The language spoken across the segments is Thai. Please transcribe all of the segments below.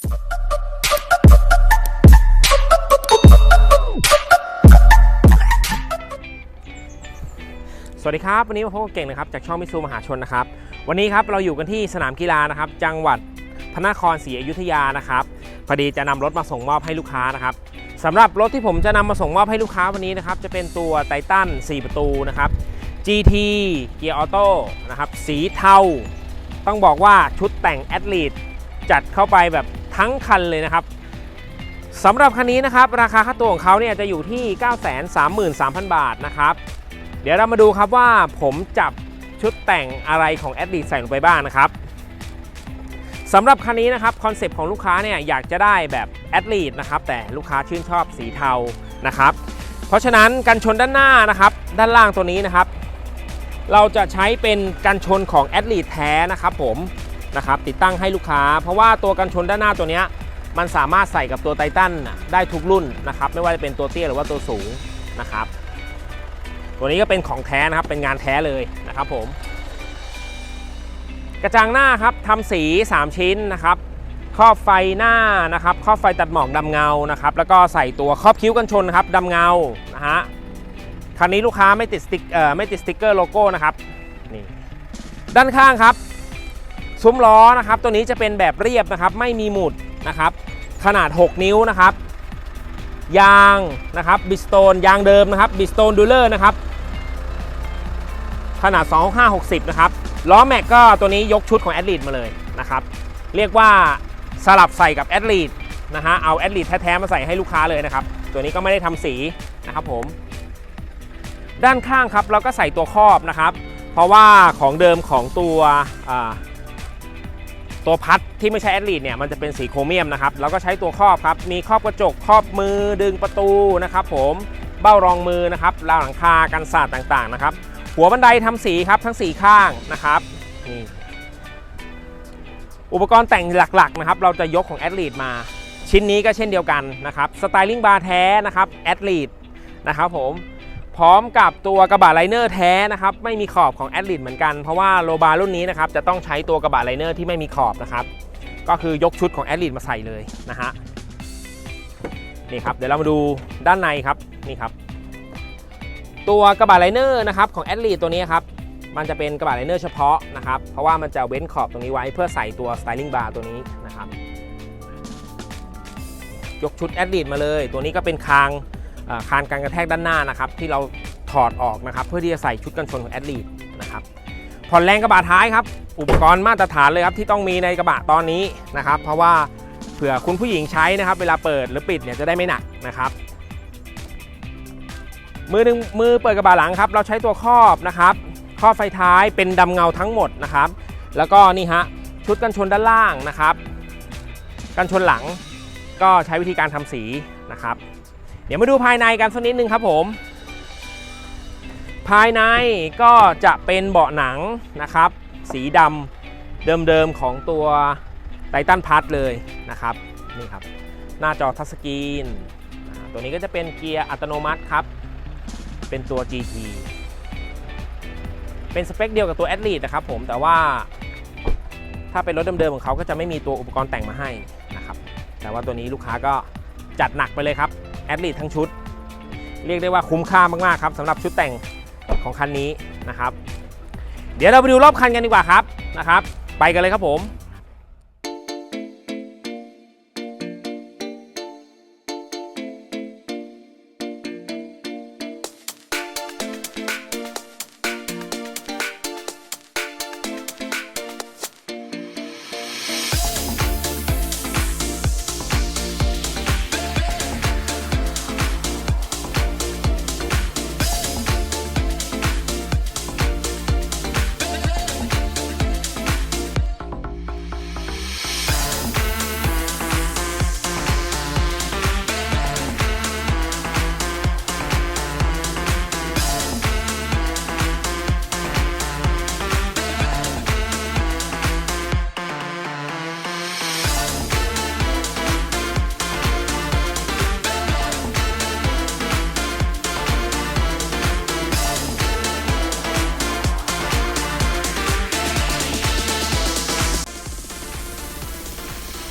สวัสดีครับ วันนี้มาพบกับเก่งนะครับจากช่องมิซูมหาชนนะครับ วันนี้ครับเราอยู่กันที่สนามกีฬานะครับ จังหวัดพระนครศรีอยุธยานะครับพอดีจะนำรถมาส่งมอบให้ลูกค้านะครับสำหรับรถที่ผมจะนำมาส่งมอบให้ลูกค้าวันนี้นะครับ จะเป็นตัวไททัน4 ประตูนะครับ GT เกียร์ออโต้นะครับสีเทาต้องบอกว่าชุดแต่งแอดลีดจัดเข้าไปแบบ ทั้งคันเลยนะครับสำหรับคันนี้นะครับราคาค่าตัวของเขาเนี่ยจะอยู่ที่ 933,000 บาทนะครับ เดี๋ยวเรามาดูครับว่าผมจับชุดแต่งอะไรของแอดลีใส่ลงไปบ้างนะครับสำหรับคันนี้นะครับคอนเซปต์ของลูกค้าเนี่ยอยากจะได้แบบแอดลีดนะครับแต่ลูกค้าชื่นชอบสีเทานะครับเพราะฉะนั้นกันชนด้านหน้านะครับด้านล่างตัวนี้นะครับ เราจะใช้เป็นกันชนของแอดลีดแท้นะครับผม นะครับติดตั้งให้ลูกค้า เพราะว่าตัวกันชนด้านหน้าตัวนี้มันสามารถใส่กับตัวไททันได้ทุกรุ่นนะครับไม่ว่าจะเป็นตัวเตี้ยหรือว่าตัวสูงนะครับ ตัวนี้ก็เป็นของแท้นะครับเป็นงานแท้เลยนะครับผม กระจังหน้าครับทำสี 3 ชิ้นนะครับครอบไฟหน้านะครับครอบไฟตัดหมอกดำเงานะครับแล้วก็ใส่ตัวครอบคิ้วกันชนครับดำเงานะฮะคันนี้ลูกค้าไม่ติดสติ๊กเอ่อไม่ติดสติ๊กเกอร์โลโก้นะครับนี่ด้านข้างครับ ซุ้มล้อนะครับ ตัวนี้จะเป็นแบบเรียบนะครับ ไม่มีหมุดนะครับ ขนาด 6 นิ้วนะครับ ยางนะครับบิสโตนยางเดิมนะครับบิสโตนดูเลอร์นะครับ ขนาด 2560 นะครับ ล้อแม็กก็ตัวนี้ยกชุดของแอดลีดมาเลยนะครับ เรียกว่าสลับใส่กับแอดลีดนะฮะ เอาแอดลีดแท้ๆมาใส่ให้ลูกค้าเลยนะครับ ตัวนี้ก็ไม่ได้ทำสีนะครับผม ด้านข้างครับเราก็ใส่ตัวครอบนะครับ เพราะว่าของเดิมของตัว ตัวพัดที่ไม่ใช่แอดลีดเนี่ยมันจะเป็นสีโครเมียมนะครับเราก็ใช้ตัวครอบครับ มีครอบกระจกครอบมือดึงประตูนะครับผมเบ้ารองมือนะครับราวหลังคากันสาดต่างๆนะครับ หัวบันไดทำสีครับทั้ง4ข้างนะครับนี่อุปกรณ์แต่งหลักๆนะครับเราจะยกของแอดลีดมาชิ้นนี้ก็เช่นเดียวกันนะครับสไตลิ่งบาร์แท้นะครับแอดลีดนะครับผม พร้อมกับตัวกระบะไลเนอร์แท้นะครับไม่มีขอบของแอดลีดเหมือนกันเพราะว่าโลบารุ่นนี้นะครับจะต้องใช้ตัวกระบะไลเนอร์ที่ไม่มีขอบนะครับก็คือยกชุดของแอดลีดมาใส่เลยนะฮะนี่ครับเดี๋ยวเรามาดูด้านในครับนี่ครับ ตัวกระบะไลเนอร์นะครับของแอดลีตัวนี้ครับมันจะเป็นกระบะไลเนอร์เฉพาะนะครับเพราะว่ามันจะเว้นขอบตรงนี้ไว้เพื่อใส่ตัวสไตลิ่งบาร์ตัวนี้นะครับยกชุดแอดลีมาเลย ตัวนี้ก็เป็นคาง คานการกระแทกด้านหน้านะครับ ที่เราถอดออกนะครับ เพื่อที่จะใส่ชุดกันชนของแอดลีดนะครับผ่อนแรงกระบะท้ายครับ อุปกรณ์มาตรฐานเลยครับที่ต้องมีในกระบะตอนนี้นะครับ เพราะว่าเผื่อคุณผู้หญิงใช้นะครับ เวลาเปิดหรือปิดเนี่ยจะได้ไม่หนักนะครับมือหนึ่งมือเปิดกระบะหลังครับ เราใช้ตัวครอบนะครับครอบไฟท้ายเป็นดำเงาทั้งหมดนะครับ แล้วก็นี่ฮะชุดกันชนด้านล่างนะครับ กันชนหลังก็ใช้วิธีการทำสีนะครับ ดี๋ยวมาดูภายในกันสักนิดนึงครับผม ภายในก็จะเป็นเบาะหนังนะครับ สีดำเดิมๆของตัวไททันพัทเลยนะครับนี่ครับ หน้าจอทัชสกรีน ตัวนี้ก็จะเป็นเกียร์อัตโนมัติครับ เป็นตัว GT เป็นสเปคเดียวกับตัว a d ด l e นะครับผมแต่ว่าถ้าเป็นรถเดิมๆของเขาก็จะไม่มีตัวอุปกรณ์แต่งมาให้นะครับ แต่ว่าตัวนี้ลูกค้าก็จัดหนักไปเลยครับ แอด l e ทั้งชุด เรียกได้ว่าคุ้มค่ามากๆครับสำหรับชุดแต่งของคันนี้นะครับ เดี๋ยวเราไปดูรอบคันกันดีกว่าครับนะครับ ไปกันเลยครับผม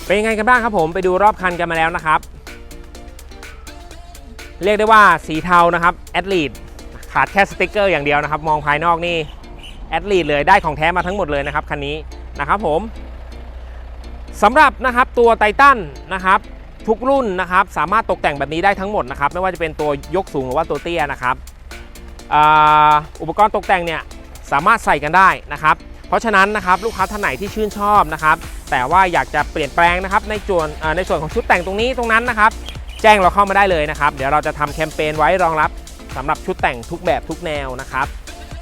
เป็นยังไงกันบ้างครับผมไปดูรอบคันกันมาแล้วนะครับ เรียกได้ว่าสีเทานะครับแอดลีดขาดแค่สติกเกอร์อย่างเดียวนะครับ มองภายนอกนี่แอดลีดเลยได้ของแท้มาทั้งหมดเลยนะครับคันนี้นะครับผมสำหรับนะครับตัวไททันนะครับทุกรุ่นนะครับสามารถตกแต่งแบบนี้ได้ทั้งหมดนะครับไม่ว่าจะเป็นตัวยกสูงหรือว่าตัวเตี้ยนะครับอ,อุปกรณ์ตกแต่งเนี่ยสามารถใส่กันได้นะครับ เพราะฉะนั้นนะครับลูกค้าท่านไหนที่ชื่นชอบนะครับแต่ว่าอยากจะเปลี่ยนแปลงนะครับในส่วนในส่วนของชุดแต่งตรงนี้ตรงนั้นนะครับแจ้งเราเข้ามาได้เลยนะครับเดี๋ยวเราจะทำแคมเปญไว้รองรับสำหรับชุดแต่งทุกแบบทุกแนวนะครับ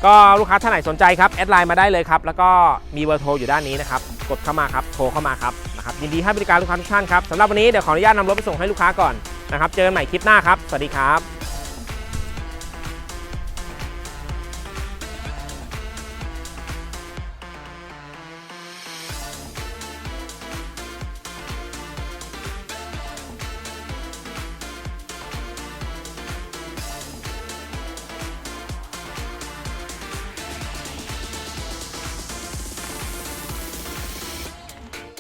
ก็ลูกค้าท่านไหนสนใจครับแอดไลน์มาได้เลยครับแล้วก็มีเบอร์โทรอยู่ด้านนี้นะครับกดเข้ามาครับโทรเข้ามาครับนะครับยินดีให้บริการลูกค้าทุกท่านครับสำหรับวันนี้เดี๋ยวขออนุญาตนำรถไปส่งให้ลูกค้าก่อนนะครับเจอกันใหม่คลิปหน้าครับ สวัสดีครับ